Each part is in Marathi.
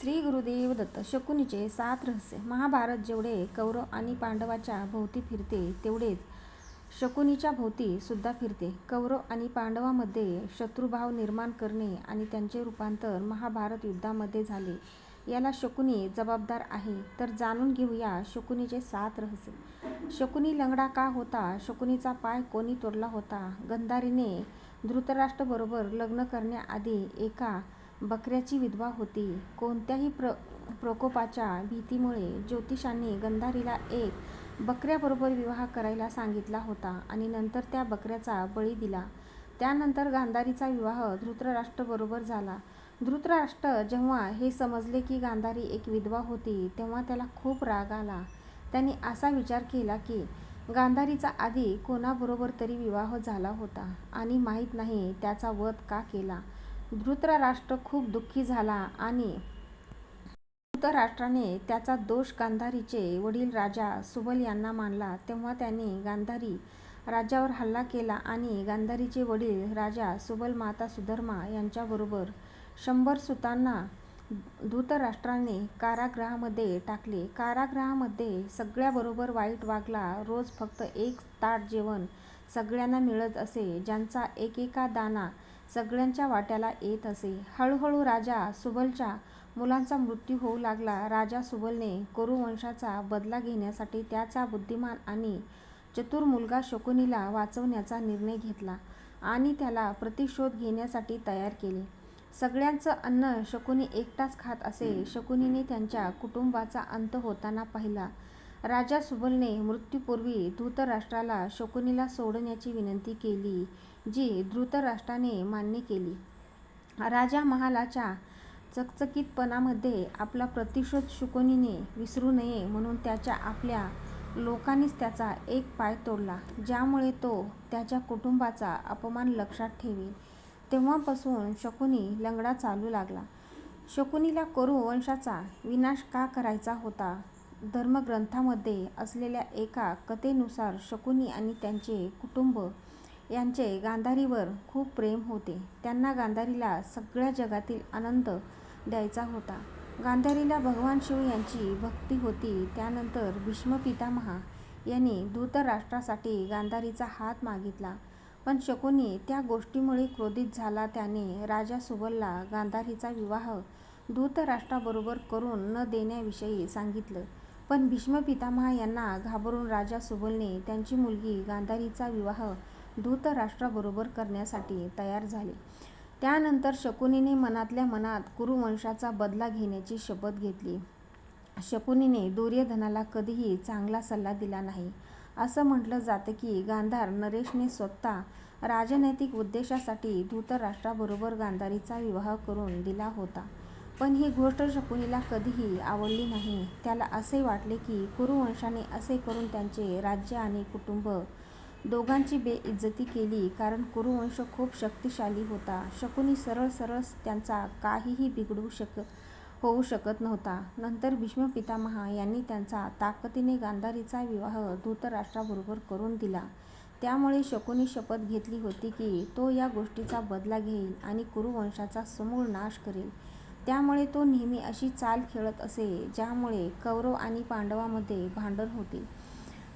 श्री गुरुदेव दत्त शकुनीचे सात रहस्य. महाभारत जेवढे कौरव आणि पांडवाच्या भोवती फिरते तेवढेच शकुनीच्या भोवती सुद्धा फिरते. कौरव आणि पांडवामध्ये शत्रुभाव निर्माण करणे आणि त्यांचे रूपांतर महाभारत युद्धामध्ये झाले याला शकुनी जबाबदार आहे. तर जाणून घेऊया शकुनीचे सात रहस्य. शकुनी लंगडा का होता? शकुनीचा पाय कोणी तोडला होता? गंधारीने धृतराष्ट्राबरोबर लग्न करण्याआधी एका बकऱ्याची विधवा होती. कोणत्याही प्र प्रकोपाच्या भीतीमुळे ज्योतिषांनी गंधारीला एक बकऱ्याबरोबर विवाह करायला सांगितला होता आणि नंतर त्या बकऱ्याचा बळी दिला. त्यानंतर गांधारीचा विवाह धृतराष्ट्राबरोबर झाला. धृतराष्ट्र जेव्हा हे समजले की गांधारी एक विधवा होती तेव्हा त्याला खूप राग आला. त्याने असा विचार केला की गांधारीचा आधी कोणाबरोबर तरी विवाह झाला होता आणि माहीत नाही त्याचा वध का केला. धृतराष्ट्र खूप दुःखी झाला आणि धृतराष्ट्राने त्याचा दोष गांधारीचे वडील राजा सुबल यांना मानला. तेव्हा त्याने गांधारी राज्यावर हल्ला केला आणि गांधारीचे वडील राजा सुबल माता सुधर्मा यांच्याबरोबर शंभर सुतांना धृतराष्ट्राने कारागृहामध्ये टाकले. कारागृहामध्ये सगळ्याबरोबर वाईट वागला. रोज फक्त एक ताट जेवण सगळ्यांना मिळत असे ज्यांचा एकेका दाना सगळ्यांच्या वाट्याला येत असे. हळूहळू राजा सुबलच्या मुलांचा मृत्यू होऊ लागला. राजा सुबलने कुरुवंशाचा बदला घेण्यासाठी त्याचा बुद्धिमान आणि चतुर मुलगा शकुनीला वाचवण्याचा निर्णय घेतला आणि त्याला प्रतिशोध घेण्यासाठी तयार केले. सगळ्यांचं अन्न शकुनी एकटाच खात असे. शकुनीने त्यांच्या कुटुंबाचा अंत होताना पाहिला. राजा सुबलने मृत्यूपूर्वी धृतराष्ट्राला शकुनीला सोडण्याची विनंती केली. जी धृतराष्ट्राने मान्य केली. राजा महालाच्या चकचकीतपणामध्ये आपला प्रतिशोध शकुनीने विसरू नये म्हणून त्याच्या आपल्या लोकांनीच त्याचा एक पाय तोडला. ज्यामुळे तो त्याच्या कुटुंबाचा अपमान लक्षात ठेवी. तेव्हापासून शकुनी लंगडा चालू लागला. शकुनीला करू वंशाचा विनाश का करायचा होता? धर्मग्रंथामध्ये असलेल्या एका कथेनुसार शकुनी आणि त्यांचे कुटुंब यांचे गांधारीवर खूप प्रेम होते. त्यांना गांधारीला सगळ्या जगातील आनंद द्यायचा होता. गांधारीला भगवान शिव यांची भक्ती होती. त्यानंतर भीष्म पितामहा यांनी धृतराष्ट्रासाठी गांधारीचा हात मागितला. पण शकुनी त्या गोष्टीमुळे क्रोधित झाला. त्याने राजा सुबलला गांधारीचा विवाह धृतराष्ट्राबरोबर करून न देण्याविषयी सांगितलं. पण भीष्म पितामहा यांना घाबरून राजा सुबलने त्यांची मुलगी गांधारीचा विवाह धृतराष्ट्राबरोबर करण्यासाठी तयार झाले. त्यानंतर शकुनीने मनातल्या मनात कुरुवंशाचा बदला घेण्याची शपथ घेतली. शकुनीने दुर्योधनाला कधीही चांगला सल्ला दिला नाही. असं म्हटलं जातं की गांधार नरेशने स्वतः राजनैतिक उद्देशासाठी धूतराष्ट्राबरोबर गांधारीचा विवाह करून दिला होता. पण ही गोष्ट शकुनीला कधीही आवडली नाही. त्याला असे वाटले की कुरुवंशाने असे करून त्यांचे राज्य आणि कुटुंब दोघांची बेइज्जती केली कारण कुरुवंश खूप शक्तिशाली होता. शकुनी सरळ सरळ त्यांचा काहीही बिघडू शक होऊ शकत नव्हता. नंतर भीष्म पितामहा यांनी त्यांचा ताकदीने गांधारीचा विवाह धृतराष्ट्राबरोबर करून दिला. त्यामुळे शकुनी शपथ घेतली होती की तो या गोष्टीचा बदला घेईल आणि कुरुवंशाचा समूळ नाश करेल. त्यामुळे तो नेहमी अशी चाल खेळत असे ज्यामुळे कौरव आणि पांडवामध्ये भांडण होतील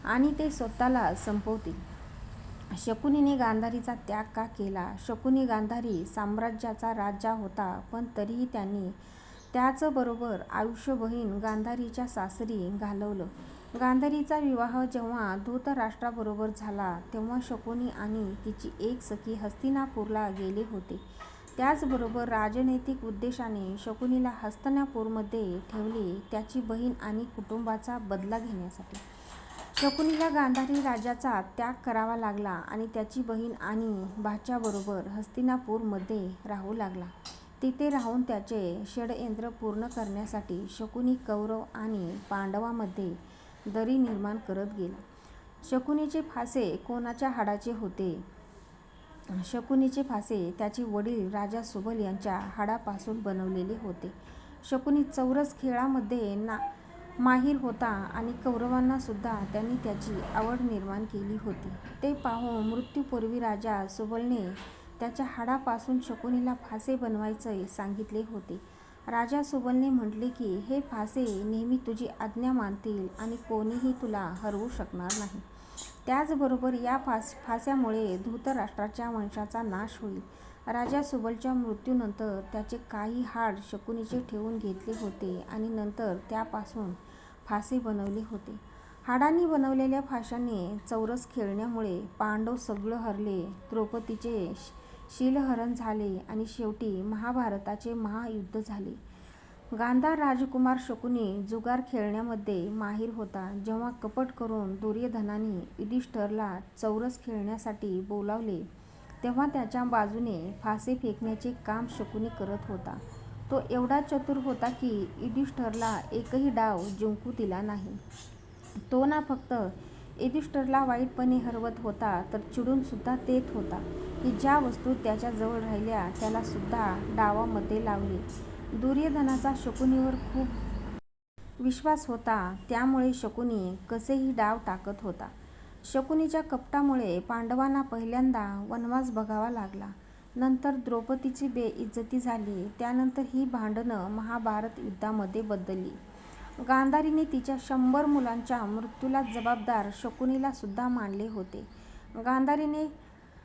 आणि ते स्वतःला संपवतील. शकुनीने गांधारीचा त्याग का केला? शकुनी गांधारी साम्राज्याचा राजा होता पण तरीही त्यांनी त्याचबरोबर आयुष्य बहीण गांधारीच्या सासरी घालवलं. गांधारीचा विवाह जेव्हा धृतराष्ट्राबरोबर झाला तेव्हा शकुनी आणि तिची एक सखी हस्तिनापूरला गेले होते. त्याचबरोबर राजनैतिक उद्देशाने शकुनीला हस्तनापूरमध्ये ठेवले त्याची बहीण आणि कुटुंबाचा बदला घेण्यासाठी. शकुनीला गांधारी राजाचा त्याग करावा लागला आणि त्याची बहीण आणि भाच्याबरोबर हस्तिनापूरमध्ये राहू लागला. तिथे राहून त्याचे षडयंत्र पूर्ण करण्यासाठी शकुनी कौरव आणि पांडवामध्ये दरी निर्माण करत गेला. शकुनीचे फासे कोणाच्या हाडाचे होते? शकुनीचे फासे त्याचे वडील राजा सुबल यांच्या हाडापासून बनवलेले होते. शकुनी चौरस खेळामध्ये ना माहीर होता आणि कौरवांना सुद्धा त्यांनी त्याची आवड निर्माण केली होती. ते पाहून मृत्यूपूर्वी राजा सुबलने त्याच्या हाडापासून शकुनीला फासे बनवायचे सांगितले होते. राजा सुबलने म्हटले की हे फासे नेहमी तुझी आज्ञा मानतील आणि कोणीही तुला हरवू शकणार नाही. त्याचबरोबर या फास फास्यामुळे धृतराष्ट्राच्या वंशाचा नाश होईल राजा सुबलच्या मृत्यूनंतर त्याचे काही हाड शकुनीचे ठेवून घेतले होते आणि नंतर त्यापासून फासे बनवले होते. हाडांनी बनवलेल्या फाशाने चौरस खेळण्यामुळे पांडव सगळं हरले द्रौपदीचे शीलहरण झाले आणि शेवटी महाभारताचे महायुद्ध झाले. गांधार राजकुमार शकुनी जुगार खेळण्यामध्ये माहीर होता. जेव्हा कपट करून दुर्योधनाने युधिष्ठरला चौरस खेळण्यासाठी बोलावले तेव्हा त्याच्या बाजूने फासे फेकण्याचे काम शकुनी करत होता. तो एवढा चतुर होता की युधिष्ठरला एकही डाव जिंकू दिला नाही. तो ना फक्त युधिष्ठरला वाईटपणे हरवत होता तर चिडून सुद्धा देत होता की ज्या वस्तू त्याच्याजवळ राहिल्या त्याला सुद्धा डावामध्ये लावले. दुर्योधनाचा शकुनीवर खूप विश्वास होता त्यामुळे शकुनी कसेही डाव टाकत होता. शकुनीच्या कपटामुळे पांडवांना पहिल्यांदा वनवास बघावा लागला. नंतर द्रौपदीची बेइज्जती झाली. त्यानंतर ही भांडणं महाभारत युद्धामध्ये बदलली. गांधारीने तिच्या शंभर मुलांच्या मृत्यूला जबाबदार शकुनीला सुद्धा मानले होते. गांधारीने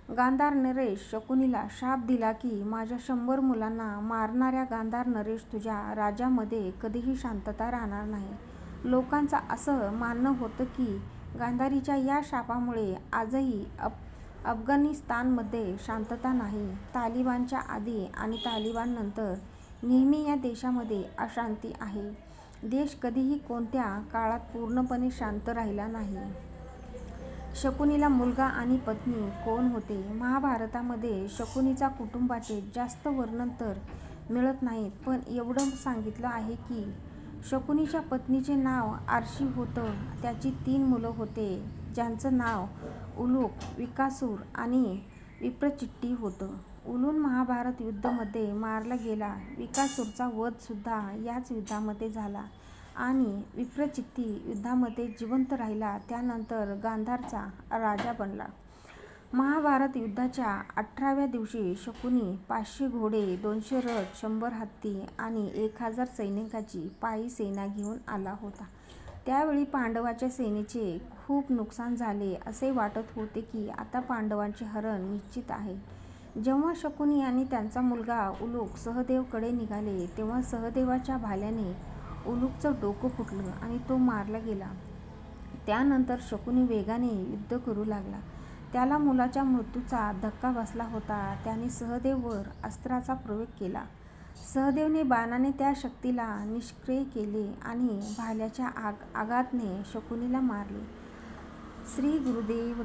गांधार नरेश शकुनीला शाप दिला की माझ्या शंभर मुलांना मारणाऱ्या गांधार नरेश तुझ्या राज्यामध्ये कधीही शांतता राहणार नाही लोकांचं असं मानणं होतं की गांधारीच्या या शापामुळे आजही अप अफगाणिस्तानमध्ये शांतता नाही तालिबानच्या आधी आणि तालिबाननंतर नेहमी या देशामध्ये अशांती आहे. देश कधीही कोणत्या काळात पूर्णपणे शांत राहिला नाही. शकुनीला मुलगा आणि पत्नी कोण होते? महाभारतामध्ये शकुनीचा कुटुंबाचे जास्त वर्णन तर मिळत नाहीत पण एवढं सांगितलं आहे की शकुनीच्या पत्नीचे नाव आरशी होतं त्याची तीन मुलं होते. ज्यांचं नाव उलूक विकासूर आणि विप्रचिट्टी होतं. उलून महाभारत युद्धामध्ये मारला गेला. विकासूरचा वधसुद्धा याच युद्धामध्ये झाला आणि विप्रचित्ती युद्धामध्ये जिवंत राहिला. त्यानंतर गांधारचा राजा बनला. महाभारत युद्धाच्या अठराव्या दिवशी शकुनी पाचशे घोडे दोनशे रथ शंभर हत्ती आणि एक हजार सैनिकाची पायी सेना घेऊन आला होता. त्यावेळी पांडवाच्या सेनेचे खूप नुकसान झाले असे वाटत होते की आता पांडवांचे हरण निश्चित आहे. जेव्हा शकुनी आणि त्यांचा मुलगा उलूक सहदेवकडे निघाले तेव्हा सहदेवाच्या भाल्याने उलूकचं डोकं फुटलं आणि तो मारला गेला. त्यानंतर शकुनी वेगाने युद्ध करू लागला. त्याला मुलाच्या मृत्यूचा धक्का बसला होता. त्याने सहदेववर अस्त्राचा प्रयोग केला. सहदेवने बाणाने त्या शक्तीला निष्क्रिय केले आणि भाल्याच्या आग आघातने शकुनीला मारले. श्री गुरुदेव